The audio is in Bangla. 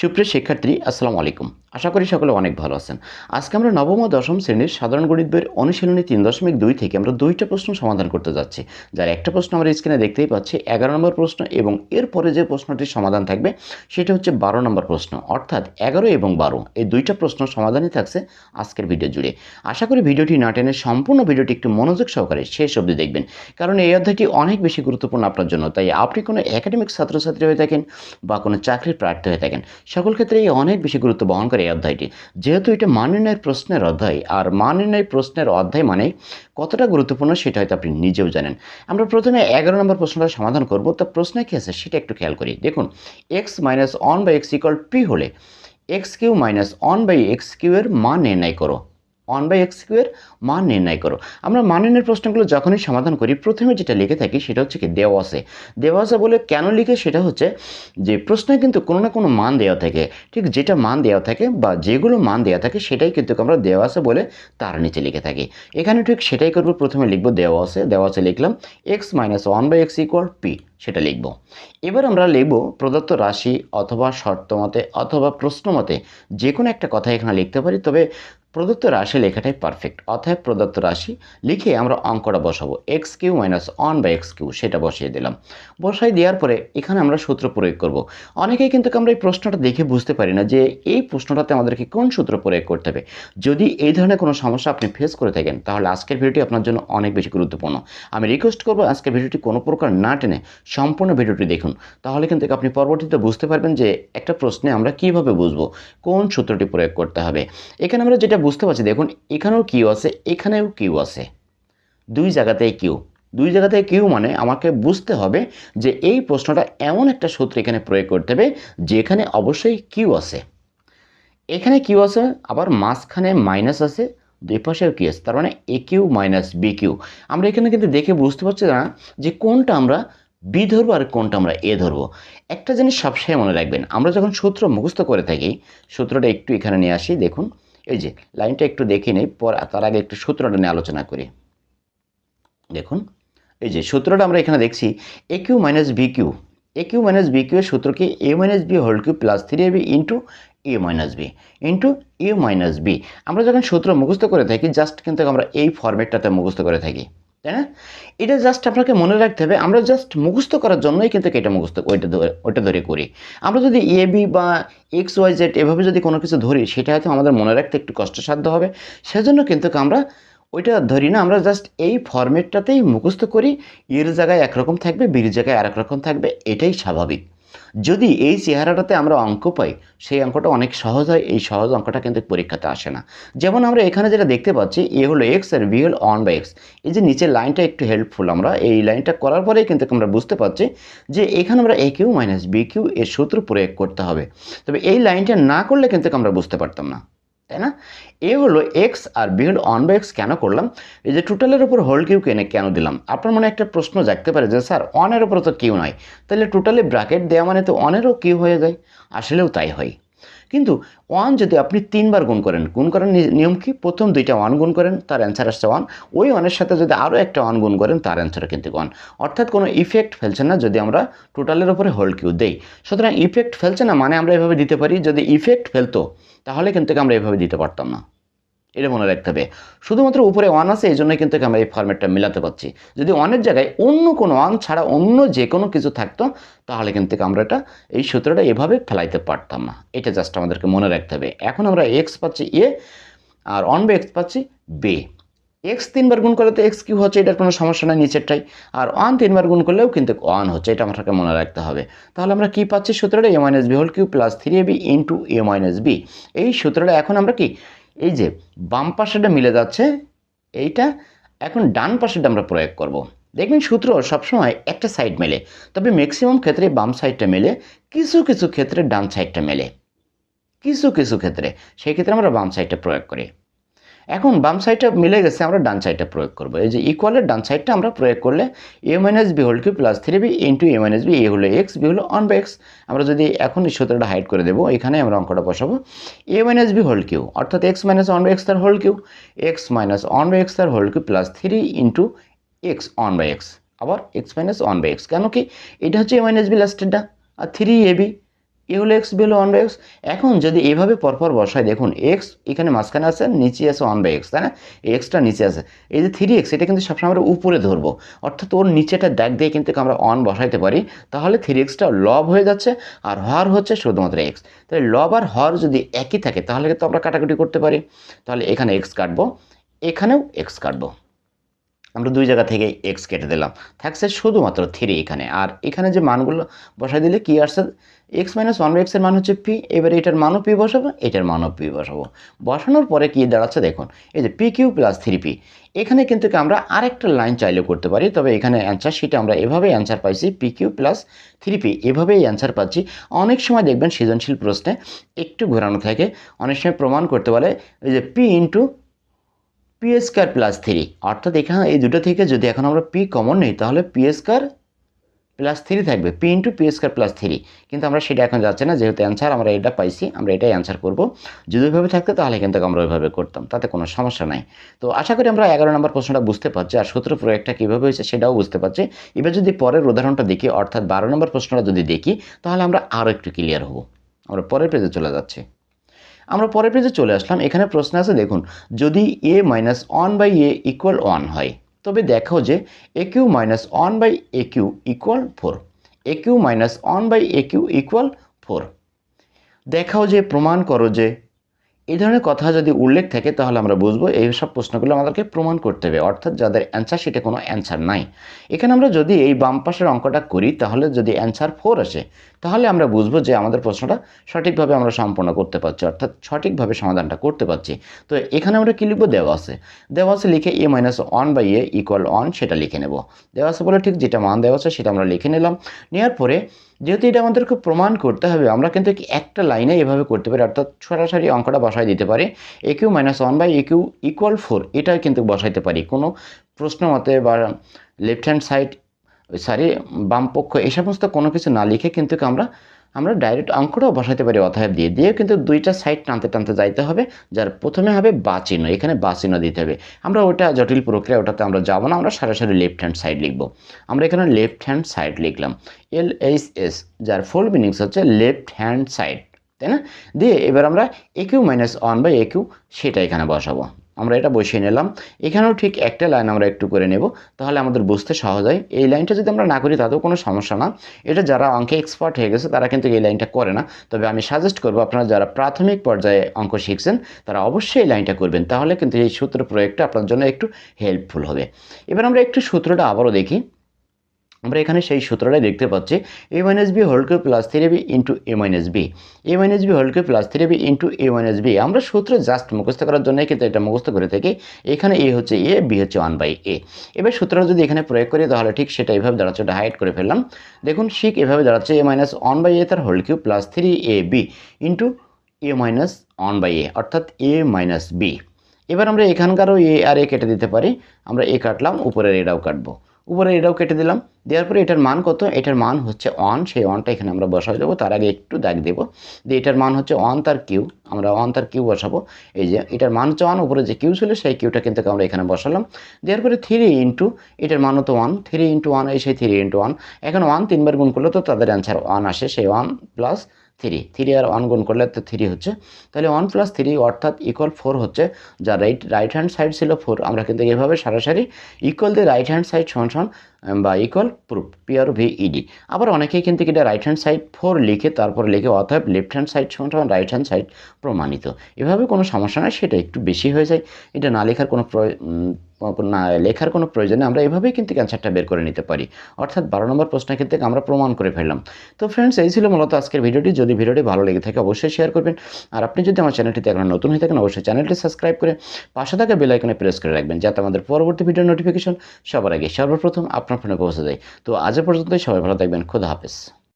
সুপ্রিয় শিক্ষার্থী, আসসালামু আলাইকুম। আশা করি সকলে অনেক ভালো আছেন। আজকে আমরা নবম ও দশম শ্রেণির সাধারণ গণিত বইয়ের অনুশীলনী তিন দশমিক দুই থেকে আমরা দুইটা প্রশ্ন সমাধান করতে যাচ্ছি। যার একটা প্রশ্ন আমরা স্ক্রিনে দেখতেই পাচ্ছি, এগারো নম্বর প্রশ্ন এবং এরপরে যে প্রশ্নটির সমাধান থাকবে, সেটা হচ্ছে বারো নম্বর প্রশ্ন। অর্থাৎ এগারো এবং বারো, এই দুইটা প্রশ্ন সমাধানই থাকছে আজকের ভিডিও জুড়ে। আশা করি ভিডিওটি না টেনে সম্পূর্ণ ভিডিওটি একটু মনোযোগ সহকারে শেষ অবধি দেখবেন। কারণ এই অধ্যায়টি অনেক বেশি গুরুত্বপূর্ণ আপনার জন্য, তাই আপনি কোনো একাডেমিক ছাত্রছাত্রী হয়ে থাকেন বা কোনো চাকরির প্রার্থী হয়ে থাকেন সকল ক্ষেত্রে এই অনেক বেশি গুরুত্ব বহন করে এই অধ্যায়টি। যেহেতু এটা মান নির্ণয়ের প্রশ্নের অধ্যায়, আর মান নির্ণয় প্রশ্নের অধ্যায় মানে কতটা গুরুত্বপূর্ণ সেটা হয়তো আপনি নিজেও জানেন। আমরা প্রথমে এগারো নম্বর প্রশ্নটা সমাধান করব। তা প্রশ্নে কী আছে সেটা একটু খেয়াল করি। দেখুন X minus one by X equal P হলে X cube minus one by X cube এর মান নির্ণয় করো। ওয়ান বাই এক্স কিউ এর মান নির্ণয় করো। আমরা মান নির্ণয়ের প্রশ্নগুলো যখনই সমাধান করি, প্রথমে যেটা লিখে থাকি সেটা হচ্ছে কি দেওয়া আছে দেওয়া আছে বলে কেন লিখে? সেটা হচ্ছে যে প্রশ্নে কিন্তু কোনো না কোনো মান দেওয়া থাকে। ঠিক যেটা মান দেওয়া থাকে বা যেগুলো মান দেওয়া থাকে সেটাই কিন্তু আমরা দেওয়া আছে বলে তার নিচে লিখে থাকি। এখানে ঠিক সেটাই করব, প্রথমে লিখব দেওয়া আছে দেওয়া আছে লিখলাম X minus one by X equal P সেটা লিখব। এবার আমরা লিখব প্রদত্ত রাশি অথবা শর্ত মতে অথবা প্রশ্ন মতে যে কোনো একটা কথা এখানে লিখতে পারি। তবে প্রদত্ত রাশি লেখাটাই পারফেক্ট অতএব প্রদত্ত রাশি লিখে আমরা অঙ্কটা বসাবো। X cube minus one by X cube সেটা বসিয়ে দিলাম। বসাই দেওয়ার পরে এখানে আমরা সূত্র প্রয়োগ করব। অনেকেই কিন্তু আমরা এই প্রশ্নটা দেখে বুঝতে পারি না যে এই প্রশ্নটাতে আমাদেরকে কোন সূত্র প্রয়োগ করতে হবে। যদি এই ধরনের কোনো সমস্যা আপনি ফেস করে থাকেন, তাহলে আজকের ভিডিওটি আপনার জন্য অনেক বেশি গুরুত্বপূর্ণ। আমি রিকোয়েস্ট করব আজকের ভিডিওটি কোনো প্রকার না টেনে সম্পূর্ণ ভিডিওটি দেখুন। তাহলে কিন্তু আপনি পরবর্তীতে বুঝতে পারবেন যে একটা প্রশ্নে আমরা কীভাবে বুঝব কোন সূত্রটি প্রয়োগ করতে হবে। এখানে আমরা যেটা বুঝতে পারছি, দেখুন, এখানেও কিউ আছে, এখানেও কিউ আছে। দুই জায়গাতেই কিউ। দুই জায়গাতে কিউ মানে আমাকে বুঝতে হবে যে এই প্রশ্নটা এমন একটা সূত্র এখানে প্রয়োগ করতে হবে যেখানে অবশ্যই কিউ আছে। এখানে কিউ আছে, আবার মাঝখানে মাইনাস আছে, দুই পাশেও কি আছে, তার মানে A cube minus B cube. আমরা এখানে কিন্তু দেখে বুঝতে পারছি না যে কোনটা আমরা বি ধরবো আর কোনটা আমরা এ ধরবো। একটা জিনিস সবসময় মনে রাখবেন, আমরা যখন সূত্র মুখস্থ করে থাকি, সূত্রটা একটু এখানে নিয়ে আসি, দেখুন। এই যে, লাইনটা একটু দেখে নিই, পর তার আগে একটু সূত্রটা নিয়ে আলোচনা করি। দেখুন, এই যে সূত্রটা আমরা এখানে দেখছি A cube minus B cube A cube minus B cube এর সূত্রকে A minus B whole cube plus three A B into A minus B into A minus B আমরা যখন সূত্র মুখস্থ করে থাকি জাস্ট কিন্তু আমরা এই ফর্মেটটাতে মুখস্থ করে থাকি। তাই না? এটা জাস্ট আপনাকে মনে রাখতে হবে, আমরা জাস্ট মুখস্থ করার জন্যই কিন্তু এটা মুখস্থ, ওইটা ওইটা ধরে করি। আমরা যদি এ বি বা এক্স ওয়াই জেড এভাবে যদি কোনো কিছু ধরি, সেটা হয়তো আমাদের মনে রাখতে একটু কষ্টসাধ্য হবে। সেজন্য কিন্তু আমরা ওইটা ধরি না, আমরা জাস্ট এই ফর্মেটটাতেই মুখস্থ করি, এর জায়গায় একরকম থাকবে বির জায়গায় আরেক রকম থাকবে, এটাই স্বাভাবিক। যদি এই চেহারাটাতে আমরা অঙ্ক পাই, সেই অঙ্কটা অনেক সহজ হয়, এই সহজ অঙ্কটা কিন্তু পরীক্ষাতে আসে না। যেমন আমরা এখানে যেটা দেখতে পাচ্ছি, এ হলো এক্স আর ভি হল অন বাই এক্স এই যে নিচের লাইনটা একটু হেল্পফুল আমরা, এই লাইনটা করার পরেই কিন্তু আমরা বুঝতে পারছি যে এখানে আমরা A cube minus B cube এর সূত্র প্রয়োগ করতে হবে। তবে এই লাইনটা না করলে কিন্তু আমরা বুঝতে পারতাম না। তাই না? এ হলো এক্স আর বি হলো অন বাই এক্স কেন করলাম? এই যে টোটালের উপর হোল কিউ কেনে কেন দিলাম? আপনার মনে একটা প্রশ্ন জাগতে পারে যে, স্যার অনের উপর তো কিউ নয় তাহলে টোটালি ব্র্যাকেট দেওয়া মানে তো অনেরও কিউ হয়ে যায়। আসলেও তাই হয়। কিন্তু ওয়ান যদি আপনি তিনবার গুণ করেন, গুণ করার নিয়ম কি? প্রথম দুইটা ওয়ান গুণ করেন, তার অ্যান্সার আসছে ওয়ান ওই ওয়ানের সাথে যদি আরও একটা ওয়ান গুণ করেন, তার অ্যান্সার কিন্তু ওয়ান অর্থাৎ কোনো ইফেক্ট ফেলছে না যদি আমরা টোটালের উপরে হোল কিউ দেই। সুতরাং ইফেক্ট ফেলছে না মানে আমরা এভাবে দিতে পারি, যদি ইফেক্ট ফেলতো, তাহলে কিন্তু আমরা এভাবে দিতে পারতাম না। এটা মনে রাখতে হবে। শুধুমাত্র উপরে ওয়ান আছে এই জন্য কিন্তু আমরা এই ফর্মেটটা মিলাতে পারছি। যদি ওয়ানের জায়গায় অন্য কোনো ওয়ান ছাড়া অন্য যে কোনো কিছু থাকতো, তাহলে কিন্তু আমরা এটা, এই সূত্রটা এভাবে ফেলাইতে পারতাম না। এটা জাস্ট আমাদেরকে মনে রাখতে হবে। এখন আমরা এক্স পাচ্ছি এ আর অন বে এক্স পাচ্ছি বে এক্স তিনবার গুণ করলে তো এক্স কিউ হচ্ছে, এটার কোনো সমস্যা নাই নিচেরটাই। আর ওয়ান তিনবার গুণ করলেও কিন্তু ওয়ান হচ্ছে, এটা আমাকে মনে রাখতে হবে। তাহলে আমরা কী পাচ্ছি সূত্রটা? A minus B whole cube plus three A B into A minus B এই সূত্রটা এখন আমরা কি এই যে বাম পাশেটা মিলে যাচ্ছে, এইটা এখন ডান পাশেটা আমরা প্রয়োগ করব। দেখবেন সূত্র সবসময় একটা সাইড মেলে, তবে ম্যাক্সিমাম ক্ষেত্রে বাম সাইডটা মেলে, কিছু কিছু ক্ষেত্রে ডান সাইডটা মেলে কিছু কিছু ক্ষেত্রে, সেই ক্ষেত্রে আমরা বাম সাইডটা প্রয়োগ করি এখন বাম সাইডটা মিলে গেছে, আমরা ডান সাইডটা প্রয়োগ করব। এই যে ইকুয়ালের ডান সাইডটা আমরা প্রয়োগ করলে A minus B whole cube plus three B into A minus B A হলো এক্স বি হলো অন বাই এক্স আমরা যদি এখন এই সূত্রটা হাইড করে দেবো, এখানে আমরা অঙ্কটা বসাবো। A minus B whole cube অর্থাৎ X minus one by X তার whole cube X minus one by X তার whole cube plus three into X one by X আবার X minus one by X কেন কি? এটা হচ্ছে এ মাইনাস বি লাস্টেরটা আর থ্রি এ বি হলো এক্স বেলো ওয়ান বাই এক্স। এখন যদি এইভাবে পরপর বসায় দেখুন, এক্স এখানে মাঝখানে আছে, নিচে আছে ওয়ান বাই এক্স, তাই না? এক্সটা নিচে আছে। এই যে থ্রি এক্স, এটা কিন্তু সবসময় আমরা উপরে ধরবো। অর্থাৎ ওর নিচেটা দাগ দিয়ে কিন্তু আমরা অন বসাইতে পারি। তাহলে থ্রি এক্সটা লব হয়ে যাচ্ছে আর হর হচ্ছে শুধুমাত্র এক্স। তাহলে লব আর হর যদি একই থাকে, তাহলে কিন্তু আমরা কাটাকুটি করতে পারি। তাহলে এখানে এক্স কাটবো, এখানেও এক্স কাটবো। আমরা দুই জায়গা থেকে এক্স কেটে দিলাম। থাকছে শুধুমাত্র থ্রি এখানে। আর এখানে যে মানগুলো বসাই দিলে কি আসছে? এক্স মাইনাস ওয়ান এক্সের মান হচ্ছে পি এবারে এটার মানও পি বসাবো, এটার মানও পি বসাবো। বসানোর পরে কি দাঁড়াচ্ছে দেখুন, এই যে P cube plus three P এখানে কিন্তু আমরা আরেকটা লাইন চাইলেও করতে পারি, তবে এখানে অ্যান্সার সেটা আমরা এভাবেই অ্যান্সার পাইছি P cube plus three P এভাবেই অ্যান্সার পাচ্ছি। অনেক সময় দেখবেন সৃজনশীল প্রশ্নে একটু ঘোরানো থাকে, অনেক সময় প্রমাণ করতে বলে, এই যে P into P square plus three অর্থাৎ এখানে এই দুটো থেকে যদি এখন আমরা পি কমন নিই, তাহলে পি স্কোয়ার প্লাস থ্রি থাকবে। P into P square plus three কিন্তু আমরা সেটা এখন যাচ্ছে না, যেহেতু অ্যান্সার আমরা এটা পাইছি, আমরা এটাই অ্যান্সার করব। যদি ওইভাবে থাকতো, তাহলে কিন্তু আমরা ওইভাবে করতাম, তাতে কোনো সমস্যা নাই। তো আশা করি আমরা এগারো নম্বর প্রশ্নটা বুঝতে পারছি, আর সূত্র প্রয়োগটা কীভাবে হয়েছে সেটাও বুঝতে পারছি। এবার যদি পরের উদাহরণটা দেখি, অর্থাৎ বারো নম্বর প্রশ্নটা যদি দেখি, তাহলে আমরা আরও একটু ক্লিয়ার হব। আমরা পরের পেজে চলে যাচ্ছি। আমরা পরের পেজে চলে আসলাম। এখানে প্রশ্ন আছে, দেখুন, যদি A minus one by A equal one হয়, তবে দেখো যে A cube minus one by A cube equal four A cube minus one by A cube equal four দেখাও যে, প্রমাণ করো যে এই ধরনের কথা যদি উল্লেখ থাকে, তাহলে আমরা বুঝব এই সব প্রশ্নগুলো আমাদেরকে প্রমাণ করতে হবে। অর্থাৎ যাদের অ্যান্সার সেটা কোনো অ্যান্সার নাই। এখানে আমরা যদি এই বাম পাশের অঙ্কটা করি, তাহলে যদি অ্যান্সার ফোর আসে, তাহলে আমরা বুঝব যে আমাদের প্রশ্নটা সঠিকভাবে আমরা সম্পন্ন করতে পারছি, অর্থাৎ সঠিকভাবে সমাধানটা করতে পারছি। তো এখানে আমরা কী লিখব? দেওয়া আছে। দেওয়া আছে লিখে A minus one by A equal one সেটা লিখে নেব। দেওয়া আছে বলে ঠিক যেটা মান দেওয়া আছে, সেটা আমরা লিখে নিলাম। নেওয়ার পরে যেহেতু এটা আমাদেরকে প্রমাণ করতে হবে, আমরা কিন্তু একটা লাইনে এভাবে করতে পারি, অর্থাৎ সরাসরি অঙ্কটা বসাই দিতে পারি। A cube minus one by A cube equal four এটা কিন্তু বসাইতে পারি। কোনো প্রশ্ন মতে বা লেফট হ্যান্ড সাইড সরি বামপক্ষ এই সমস্ত কোনো কিছু না লিখে কিন্তু আমরা আমরা ডাইরেক্ট অঙ্কটাও বসাইতে পারি অতএব দিয়ে। দিয়ে কিন্তু দুইটা সাইড টানতে টানতে যাইতে হবে, যার প্রথমে হবে বা চিহ্ন, এখানে বা চিহ্ন দিতে হবে। আমরা ওটা জটিল প্রক্রিয়া, ওটাতে আমরা যাব না, আমরা সরাসরি লেফট হ্যান্ড সাইড লিখব। আমরা এখানে লেফট হ্যান্ড সাইড লিখলাম। এল এইচ এস যার ফুল মিনিংস হচ্ছে লেফট হ্যান্ড সাইড তাই না? দিয়ে এবার আমরা A cube minus one by A cube সেটা এখানে বসাবো। আমরা এটা বসিয়ে নিলাম। এখানেও ঠিক একটা লাইন আমরা একটু করে নেব, তাহলে আমাদের বুঝতে সহজ হয়। এই লাইনটা যদি আমরা না করি, তাতেও কোনো সমস্যা না। এটা যারা অঙ্কে এক্সপার্ট হয়ে গেছে, তারা কিন্তু এই লাইনটা করে না। তবে আমি সাজেস্ট করব, আপনারা যারা প্রাথমিক পর্যায়ে অঙ্ক শিখছেন, তারা অবশ্যই এই লাইনটা করবেন। তাহলে কিন্তু এই সূত্র প্রয়োগটা আপনার জন্য একটু হেল্পফুল হবে। এবার আমরা একটু সূত্রটা আবারও দেখি। আমরা এখানে সেই সূত্রটাই দেখতে পাচ্ছি A minus B whole cube plus three B into A minus B A minus B whole cube plus three B into A minus B আমরা সূত্র জাস্ট মুখস্থ করার জন্য কিন্তু এটা মুখস্থ করে থাকি। এখানে এ হচ্ছে এ বি হচ্ছে ওয়ান বাই এ এবার সূত্রটা যদি এখানে প্রয়োগ করি তাহলে ঠিক সেটা এভাবে দাঁড়াচ্ছে, ওটা হাইড করে ফেললাম। দেখুন, শিখ এভাবে দাঁড়াচ্ছে A minus one by A তার whole cube plus three A B into A minus one by A অর্থাৎ এ মাইনাস বি এবার আমরা এখানকারও এ আর এ কেটে দিতে পারি। আমরা এ কাটলাম, উপরের এটাও কাটবো। উপরে এটাও কেটে দিলাম। দেওয়ার পরে এটার মান কত? এটার মান হচ্ছে ওয়ান সেই ওয়ানটা এখানে আমরা বসাই দেবো। তার আগে একটু দাগ দেবো। দিয়ে এটার মান হচ্ছে ওয়ান তার কিউ আমরা ওয়ান তার কিউ বসাবো। এই যে এটার মান হচ্ছে ওয়ান উপরে যে কিউ ছিল সেই কিউটা কিন্তু আমরা এখানে বসালাম। দেওয়ার পরে থ্রি ইন্টু এটার মান হতো ওয়ান থ্রি ইন্টু ওয়ান এই সেই থ্রি ইন্টু ওয়ান এখন ওয়ান তিনবার গুণ করলে তো তাদের অ্যান্সার ওয়ান আসে। সেই ওয়ান প্লাস থ্রি থ্রি আর ওয়ান গুণ করলে তো থ্রি হচ্ছে। তাহলে ওয়ান প্লাস থ্রি অর্থাৎ ইকুয়াল ফোর হচ্ছে, যা রাইট রাইট হ্যান্ড সাইড ছিল ফোর আমরা কিন্তু এভাবে সরাসরি ইকুয়াল দিয়ে রাইট হ্যান্ড সাইড সমান সমান বা equal proof P R V ED আবার অনেকেই কিন্তু এটা রাইট হ্যান্ড সাইড ফোর লিখে তারপর লিখে অর্থাৎ লেফট হ্যান্ড সাইড সমান রাইট হ্যান্ড সাইড প্রমাণিত। এভাবে কোনো সমস্যা নয় সেটা একটু বেশি হয়ে যায়। এটা না লেখার কোনো না লেখার কোনো প্রয়োজনে আমরা এভাবেই কিন্তু ক্যান্সারটা বের করে নিতে পারি। অর্থাৎ বারো নম্বর প্রশ্নের ক্ষেত্রে আমরা প্রমাণ করে ফেললাম। তো ফ্রেন্ডস এই ছিল মূলত আজকের ভিডিওটি। যদি ভিডিওটি ভালো লেগে থাকে, অবশ্যই শেয়ার করবেন। আর আপনি যদি আমার চ্যানেলটিতে এখন নতুন হয়ে থাকেন, অবশ্যই চ্যানেলটি সাবস্ক্রাইব করে পাশে থাকা বেল আইকনে প্রেস করে রাখবেন, যাতে আমাদের পরবর্তী ভিডিও নোটিফিকেশন সবার আগে সর্বপ্রথম আপনার পৌঁছে দেয় তো আজ পর্যন্তই সবাই ভালো থাকবেন খোদা হাফেজ।